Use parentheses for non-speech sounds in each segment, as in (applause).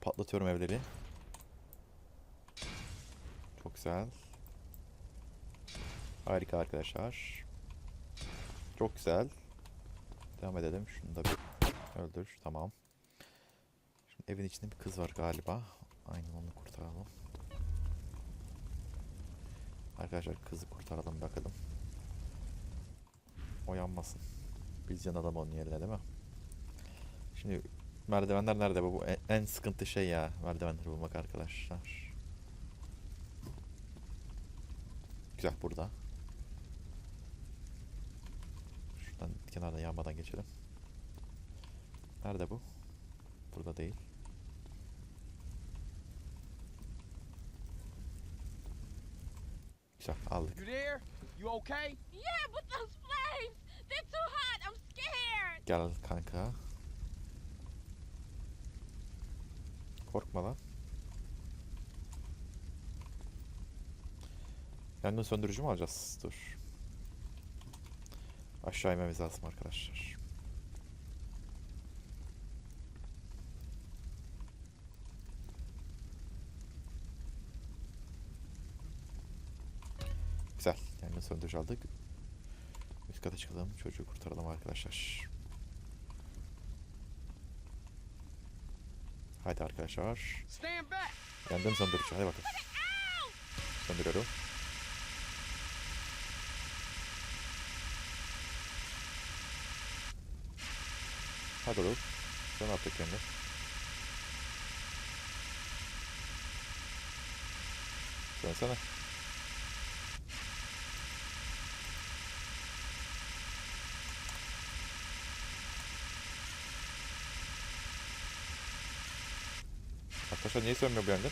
Patlatıyorum evleri. Çok güzel. Harika arkadaşlar. Çok güzel. Devam edelim. Şunu da bir öldür. Tamam. Şimdi evin içinde bir kız var galiba. Aynen onu kurtaralım. Arkadaşlar kızı kurtaralım bakalım. O yanmasın. Biz yan adam onun yerine değil mi? Şimdi merdivenler nerede bu? En, sıkıntı şey ya. Merdivenleri bulmak arkadaşlar. Güzel burada. Şuradan kenardan yanmadan geçelim. Nerede bu? Burada değil. Güzel aldık. You there? You okay? Yeah, but those flames! They're too hot! I'm scared! Gel kanka. Korkma lan. Yangın söndürücü mü alacağız? Dur. Aşağı inmemiz lazım arkadaşlar. Güzel. Yangın söndürücü aldık. Üst kata çıkalım. Çocuğu kurtaralım arkadaşlar. Haydi arkadaşlar. Yangın söndürücü. Hadi bakalım. Söndürüyorum. Hadi oğlum. Sen artık kendini. Sönsene. Arkadaşlar niye sönmüyor bu yangın?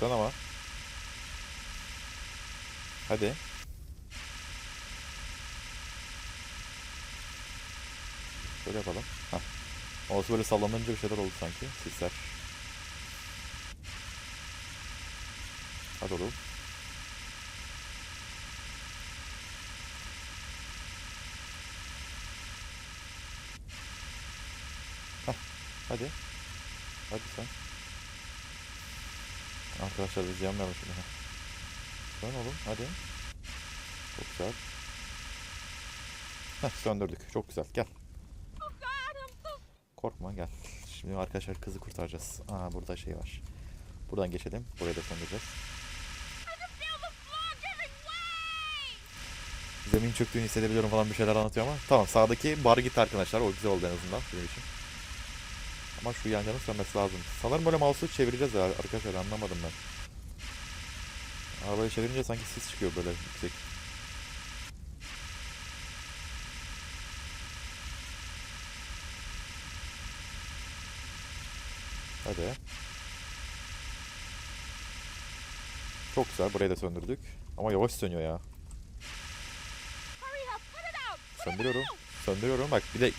Sen ama. Hadi. Şöyle yapalım. Hah. Olsa böyle sallanınca bir şeyler oldu sanki. Sisler. Oğlum. Hah. Hadi. Hadi sen. Arkadaşlar biz yanmayalım şimdi. Dön oğlum hadi. Çok güzel. Heh, söndürdük. Çok güzel. Gel. Korkma gel. Şimdi arkadaşlar kızı kurtaracağız. Aa burada şey var. Buradan geçelim. Burayı da söndüreceğiz. I can feel the floor giving way! Zemin çöktüğünü hissedebiliyorum falan bir şeyler anlatıyor ama. Tamam sağdaki bar git arkadaşlar. O güzel oldu en azından benim için. Ama şu yangının sönmesi lazım. Sanırım böyle mouse'u çevireceğiz ya arkadaşlar anlamadım ben. Arabayı çevirince sanki sis çıkıyor böyle yüksek. Hadi. Çok güzel. Burayı da söndürdük. Ama yavaş sönüyor ya. Söndürüyorum. Söndürüyorum. Bak bir de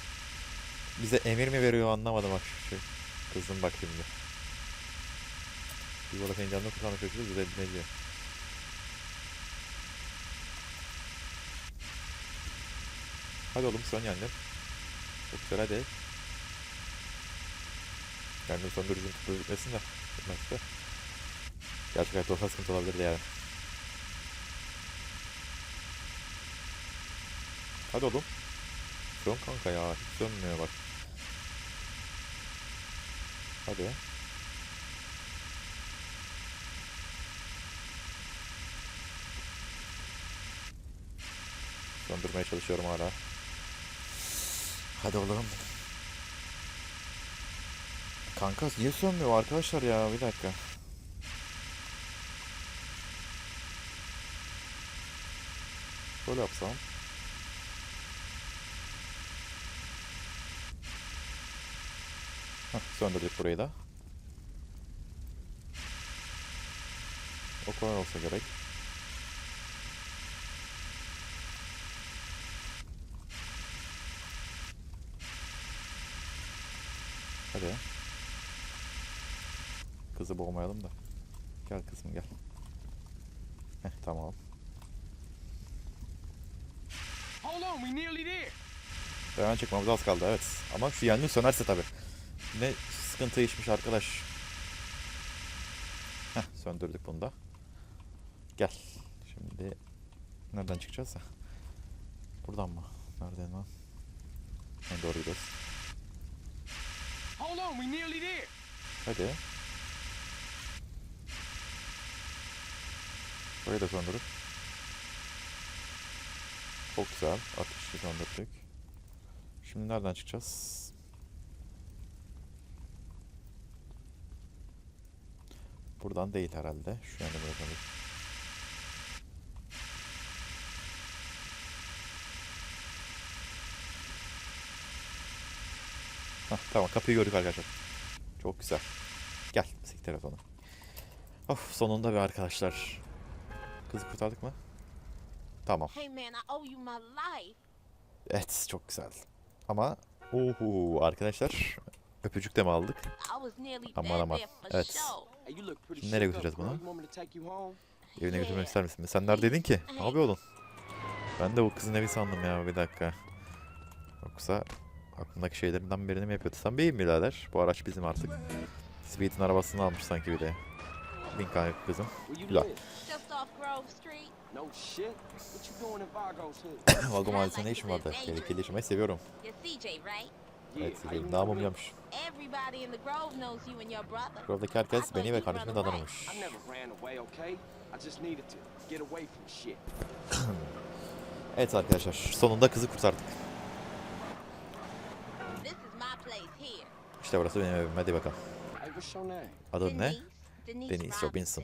bize emir mi veriyor anlamadım bak şu şey. Kızım bak şimdi. Biz burada senin canını kurtarmaya çalışıyoruz. Bir de ne diyor? Hadi oğlum sön yangın. Çok güzel hadi. Yangın söndürücünün tutuğu bitmesin de. Bitmezse. Gerçek hayatta olsa sıkıntı olabilirdi yani. Hadi oğlum. Sön kanka ya. Hiç sönmüyor bak. Hadi. Söndürmeye çalışıyorum hala. Hadi oğlum. Kanka niye sönmüyor arkadaşlar ya? Bir dakika. Böyle yapsam. (laughs) söndürdük burayı da. O kolay olsa gerek. Hadi. Kızı boğmayalım da. Gel kızım gel. Heh tamam. Hold on, we nearly there. Hemen çıkmamız az kaldı evet. Ama şu yangın sönerse tabi. Ne sıkıntı işmiş arkadaş. Heh söndürdük bunu da. Gel. Şimdi nereden çıkacağız? Buradan mı? Nereden lan? En doğru gidiyoruz. Hold on, we nearly there. Hadi. Burayı da söndürüp. Çok güzel. Ateşi söndürdük. Şimdi nereden çıkacağız? Buradan değil herhalde. Şu yanda bırakalım. Hah, tamam kapıyı gördük arkadaşlar. Çok güzel. Gel sik telefonu. Of sonunda bir arkadaşlar. Kızı kurtardık mı? Tamam. Evet çok güzel. Ama uhu arkadaşlar öpücük de mi aldık? Aman aman, evet. Sure. Hey, you look pretty Şimdi nereye götüreceğiz bunu? You want me to take you home? Evine götürmek ister misin? Sen neredeydin ki? Ne yapıyordun? Ben de bu kızın evi sandım ya bir dakika. Yoksa aklımdaki şeylerinden birini mi yapıyordu? Sen beyim birader. Bu araç bizim artık. Speed'in arabasını almış sanki bir de. Bin kanka kızım. Güzel. live? Just off Grove Street. No shit. What you doing in Vargo's hood? (coughs) Vago mahallesinde ne işim vardı? Tehlikeli yaşamayı seviyorum. Evet, namım yamış. Everybody in the Grove knows you and your brother. Grove'daki herkes beni ve kardeşimi tanırmış. (clears throat) Evet arkadaşlar sonunda kızı kurtardık. İşte burası benim evim. Hadi bakalım. Adın ne? Denise. Robinson.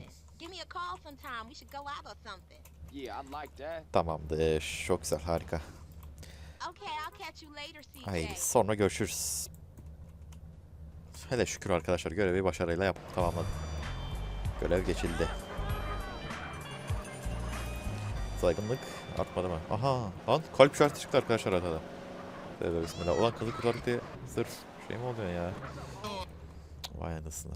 Tamamdır. Çok güzel. Harika. Haydi sonra görüşürüz. Hele şükür arkadaşlar görevi başarıyla yap tamamladık. Görev geçildi. Saygınlık artmadı mı? Aha lan kalp işareti çıktı arkadaşlar haritada. Tövbe bismillah. Ulan kızı kurtardık diye sırf şey mi oluyor ya? Vay anasını.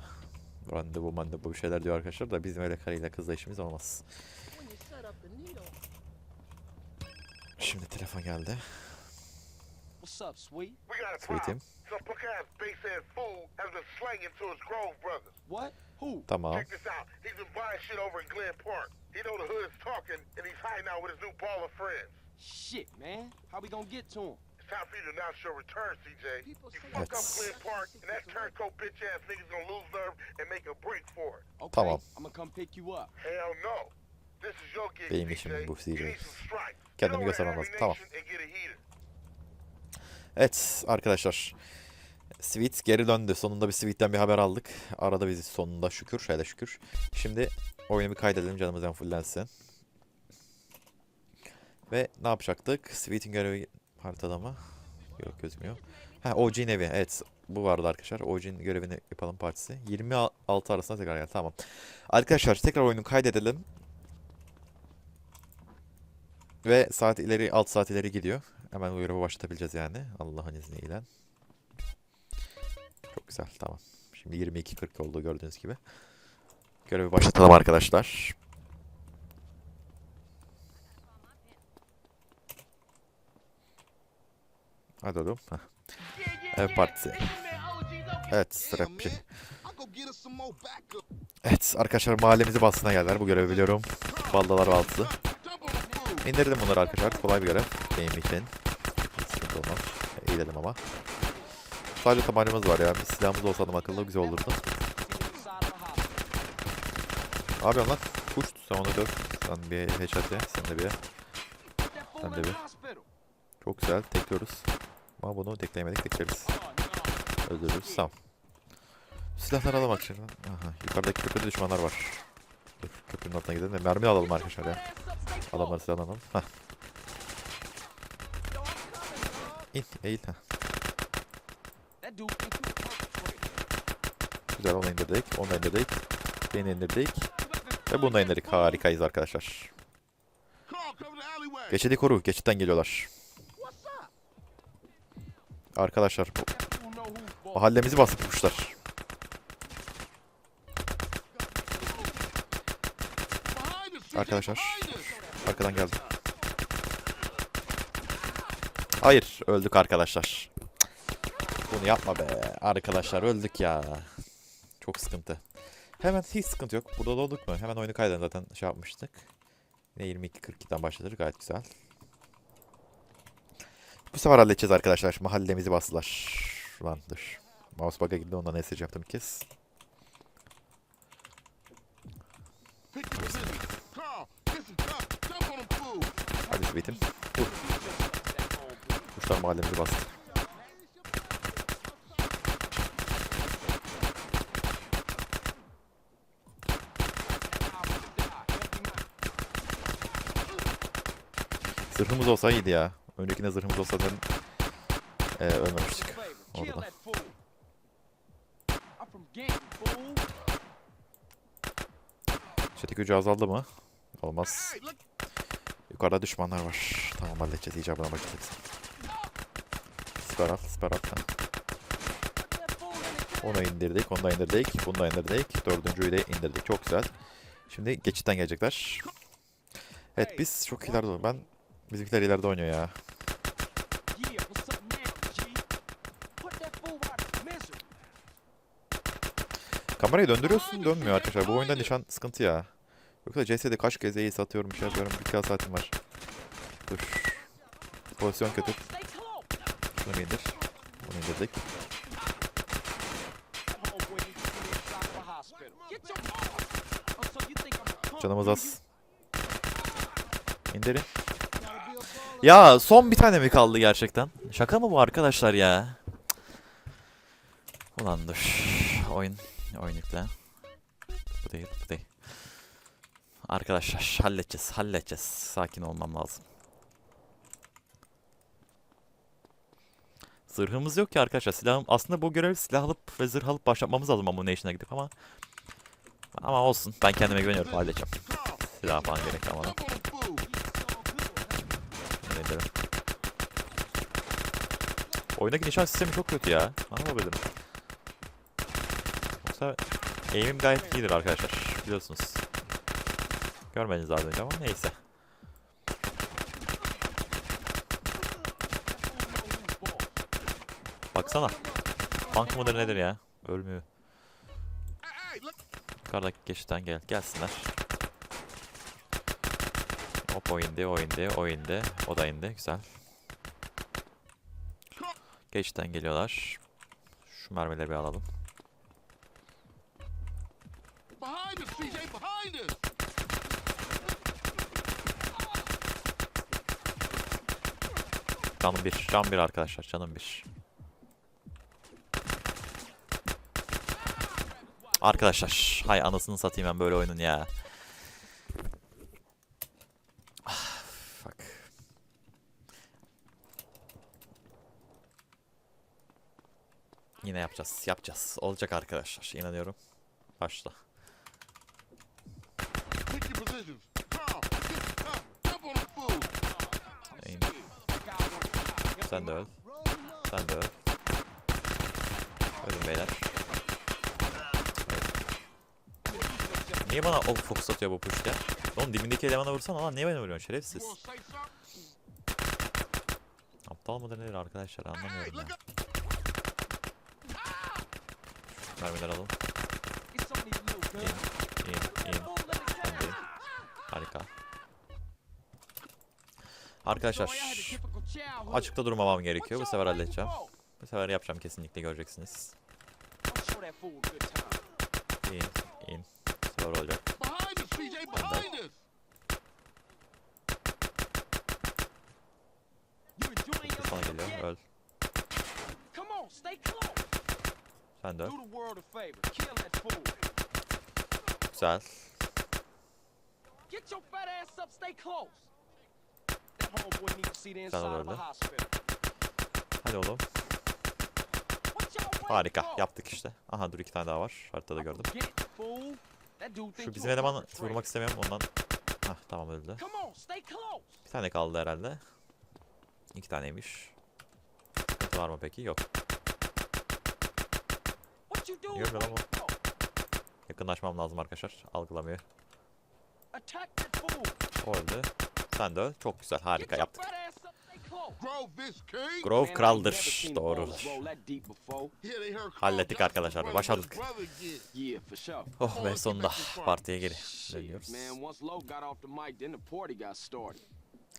Randevu mandevu bir şeyler diyor arkadaşlar da bizim öyle karıyla kızla işimiz olmaz. Şimdi telefon geldi. What's up, sweet? We got a Sweetim. problem. Some punk-ass base-ass fool has been slanging to his Grove brothers. What? Who? Tamam. Check this out. He's been buying shit over in Glen Park. He know the hood is talking, and he's hiding out with his new ball of friends. Shit, man. How we gonna get to him? It's time for you to announce your return, CJ. You fuck up Glen Park, and that turncoat bitch-ass nigga's gonna lose nerve and make a break for it. Okay, Tamam. I'm gonna come pick you up. Hell no. This is your gig, Benim CJ. işim bu, You CJ. need some stripes. Get Kendimi over to göstermem Harry lazım. Tamam. Evet arkadaşlar. Sweet geri döndü. Sonunda bir Sweet'ten bir haber aldık. Arada bizi sonunda şükür. Şöyle şükür. Şimdi oyunu bir kaydedelim canımızdan fullensin. Ve ne yapacaktık? Sweet'in görevi haritada mı? Yok gözükmüyor. Ha OG'nin evi. Evet. Bu vardı arkadaşlar. OG'nin görevini yapalım partisi. 26 arasında tekrar gel. Tamam. Arkadaşlar tekrar oyunu kaydedelim. Ve saat ileri 6 saat ileri gidiyor. Hemen bu görevi başlatabileceğiz yani. Allah'ın izniyle. Çok güzel tamam. Şimdi 22.40 oldu gördüğünüz gibi. Görevi başlatalım arkadaşlar. Hadi oğlum. Ev partisi. Evet rapçi. Evet arkadaşlar mahallemizi basına geldiler. Bu görevi biliyorum. Baldalar altı. İndirdim bunları arkadaşlar. Kolay bir görev. Benim için. Eğilelim ama. Sadece tabancamız var ya. Bir silahımız olsa adam akıllı güzel olurdu. Yapıyorsun lan? Kuş sen onu döv. Sen bir headshot ye. Sen de bir. Sen de bir. Çok güzel. Tekliyoruz. Ama bunu tekleyemedik. Tekleriz. Öldürürüz. Tamam. Silahları alalım arkadaşlar. Aha, yukarıdaki köprüde düşmanlar var. Köprünün altına gidelim de mermi alalım arkadaşlar ya. Adamları silahını alalım. Hah. İn, eğil. Heh. That dude think you a perpetrator. Güzel onu indirdik. Onu indirdik. Beni indirdik. Ve bunu indirdik. Harikayız arkadaşlar. Geçidi koru. Geçitten geliyorlar. Arkadaşlar bu mahallemizi bastırmışlar. Arkadaşlar. Arkadan geldi. Öldük arkadaşlar. Bunu yapma be. Arkadaşlar öldük ya. Çok sıkıntı. Hemen hiç sıkıntı yok. Burada da mu? Hemen oyunu kaydeden zaten şey yapmıştık. Yine 22.42'den başladık. Gayet güzel. Bu sefer halledeceğiz arkadaşlar. Mahallemizi bastılar. Lan dur. Mouse bug'a gitti ondan mesaj yaptım bir kez. Pick your position. Kuşlar mahallemizi bastı. Zırhımız olsa iyiydi ya. Öncekinde zırhımız olsa zaten eee, ölmemiştik. Orada. Çetik gücü azaldı mı? Olmaz. Yukarıda düşmanlar var. Tamam halledeceğiz. icabına bakacağız. Siper al, siper al. Tamam. Onu indirdik, onu da indirdik, bunu da indirdik. Dördüncüyü de indirdik. Çok güzel. Şimdi geçitten gelecekler. Evet biz çok ileride Ben bizimkiler ileride oynuyor ya. Kamerayı döndürüyorsun dönmüyor arkadaşlar. Bu oyunda nişan sıkıntı ya. Yoksa CS'de kaç kez E'yi satıyorum, bir şey yapıyorum. Bir kere saatim var. Dur. Pozisyon kötü. Bir indir. Bunu indirdik. Canımız az. İndirin. Ya son bir tane mi kaldı gerçekten? Şaka mı bu arkadaşlar ya? Ulan dur. Oyun. Oyun yükle. Bu değil, bu değil. Arkadaşlar halledeceğiz, halledeceğiz. Sakin olmam lazım. Zırhımız yok ki arkadaşlar. Silahım aslında bu görev silah alıp ve zırh alıp başlatmamız lazım Ammunition'a gidip ama ama olsun. Ben kendime güveniyorum. Halledeceğim. Silah falan gerek. Bunu indirelim. Oyundaki nişan sistemi çok kötü ya. Anlamadım. Yoksa aim'im gayet iyidir arkadaşlar. Biliyorsunuz. Görmediniz az önce ama neyse. Baksana. Tank mıdır nedir ya? Ölmüyor. Yukarıdaki geçitten gel. Gelsinler. Hop o indi, o indi, o indi. O da indi. Güzel. Geçitten geliyorlar. Şu mermileri bir alalım. Canım bir. Can bir arkadaşlar. Canım bir. Arkadaşlar. Hay anasını satayım ben böyle oyunun ya. Fuck. Yine yapacağız. Yapacağız. Olacak arkadaşlar. İnanıyorum. Başla. Sen de öl. Sen de öl. Ölün beyler. Niye bana ok fokus atıyor bu ya? Oğlum dibindeki elemana vursana lan niye beni vuruyorsun şerefsiz. Aptal mıdır nedir arkadaşlar anlamıyorum ya. Mermiler alın. It's only a little gun. İn, in, in. Go. Harika. Arkadaşlar açıkta durmamam gerekiyor. Bu sefer halledeceğim. Bu sefer yapacağım kesinlikle göreceksiniz. İn, in. Sefer olacak. Behind us, CJ, behind us. Sana geliyor. Öl. Come on, stay close. Sen de the. Güzel. Get your fat ass up. Stay close. That homeboy needs to see the inside of a hospital. Hadi oğlum. Harika. Yaptık işte. Aha dur iki tane daha var. Haritada gördüm. Şu bizim elemanı vurmak istemiyorum ondan. Hah tamam öldü. Bir tane kaldı herhalde. İki taneymiş. Sıkıntı var mı peki? Yok. Waiting for? Yakınlaşmam lazım arkadaşlar. Algılamıyor. O öldü. Sen de öl. Çok güzel. Harika yaptık. fat ass up. Stay close. Grove kraldır. heard Hallettik arkadaşlar, başardık. Oh be sonunda partiye geri dönüyoruz.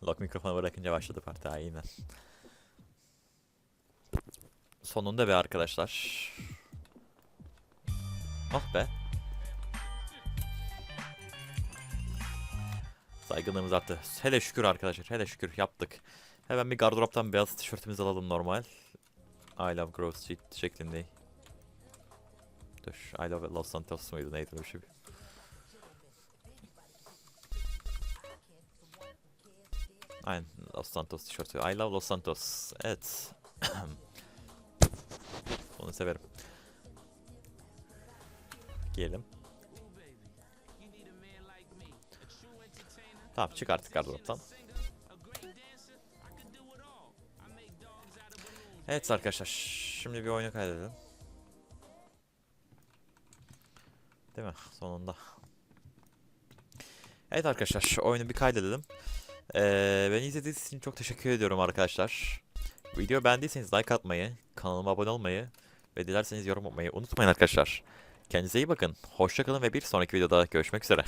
Lock mikrofonu bırakınca başladı parti aynen. Sonunda be arkadaşlar. Oh be. Saygınlığımız arttı. Hele şükür arkadaşlar. Hele şükür yaptık. Hemen bir gardıroptan beyaz tişörtümüzü alalım normal. I love Grove Street şeklinde. Dur. I love Los Santos muydu neydi öyle bir şey. Aynen Los Santos tişörtü. I love Los Santos. Evet. (coughs) Onu severim. Giyelim. Tamam çık artık gardıroptan. Evet arkadaşlar şimdi bir oyunu kaydedelim. Değil mi? Sonunda. Evet arkadaşlar oyunu bir kaydedelim. Ee, beni izlediğiniz için çok teşekkür ediyorum arkadaşlar. Video beğendiyseniz like atmayı, kanalıma abone olmayı ve dilerseniz yorum yapmayı unutmayın arkadaşlar. Kendinize iyi bakın. Hoşçakalın ve bir sonraki videoda görüşmek üzere.